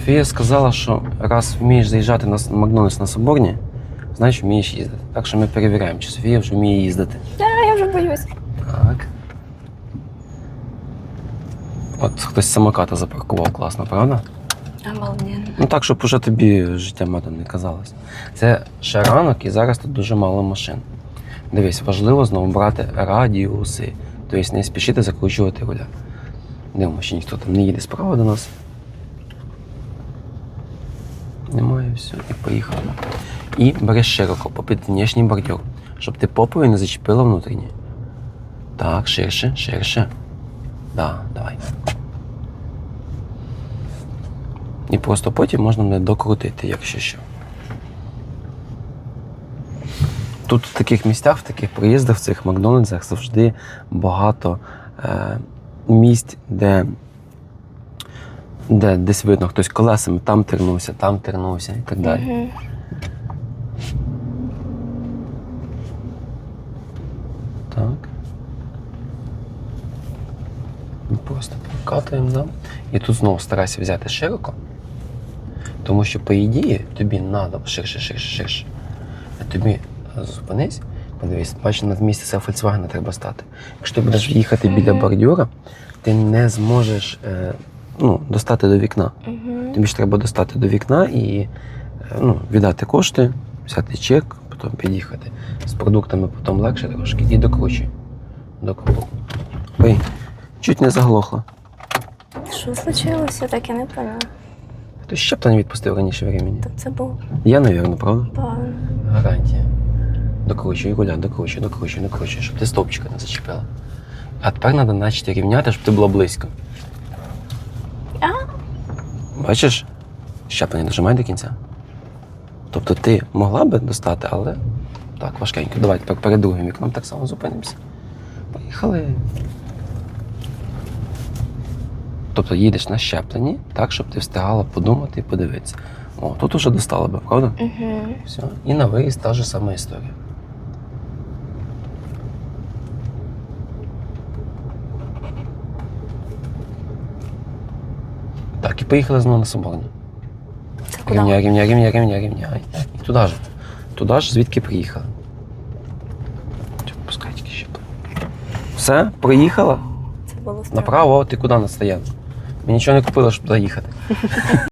Софія сказала, що раз вмієш заїжджати на Макдональдс на Соборні, значить вмієш їздити. Так що ми перевіряємо, чи Софія вже вміє їздити. А, я вже боюсь. Так. От хтось самоката запаркував класно, правда? Обалденно. Ну так, щоб уже тобі життя медом не казалось. Це ще ранок і зараз тут дуже мало машин. Дивись, важливо знову брати радіуси, тобто не спішити закручувати руля. Дивимося, що ніхто там не їде справа до нас. Немає все, і поїхали. І бери широко попід внешній бордюр, щоб ти попою не зачепила внутрішній. Так, ширше, ширше. Да, давай. І просто потім можна мене докрутити, якщо що. Тут в таких місцях, в таких приїздах, в цих Макдональдсах завжди багато е, місць, де, де десь видно, хтось колесами там тернувся, там тернувся і так далі. Угу. Так. Ми просто прокатуємо, да? І тут знову старайся взяти широко. Тому що, по ідеї, тобі треба ширше, ширше, ширше. А тобі зупинись, подивись, бачиш, на місці це Volkswagen треба стати. Якщо ти будеш їхати біля бордюра, ти не зможеш е, ну, достати до вікна. Угу. Тобі ж треба достати до вікна і е, ну, віддати кошти, взяти чек, потім під'їхати. З продуктами потім легше трошки і докручуй. Докручуй. Ой, чуть не заглохло. Що случилося, так і не поняла. Хтось щеплення відпустив раніше времени. Так це був Я, навірно, правда? план. Гарантія. Докручуй, гуля, докручуй, докручуй, докручуй, щоб ти стовпчика не зачепила. А тепер треба начати рівняти, щоб ти була близько. Бачиш? Щеплення дожимай до кінця. Тобто ти могла би достати, але так, важкенько. Давай тепер перед другим вікном так само зупинимося. Поїхали. Тобто їдеш на щепленні, так, щоб ти встигала подумати і подивитися. О, тут уже достала би, правда? Угу. Все. І на виїзд та ж сама історія. Так, і поїхали знову на. Це? Рівня, рівня, рівня, рівня, рівня. І туди ж. Туди ж, звідки приїхали. Пускай тільки ще. Все, приїхала? Це було страшно. Направо, ти куди на стоянку? Ми нічого не купили, щоб доїхати.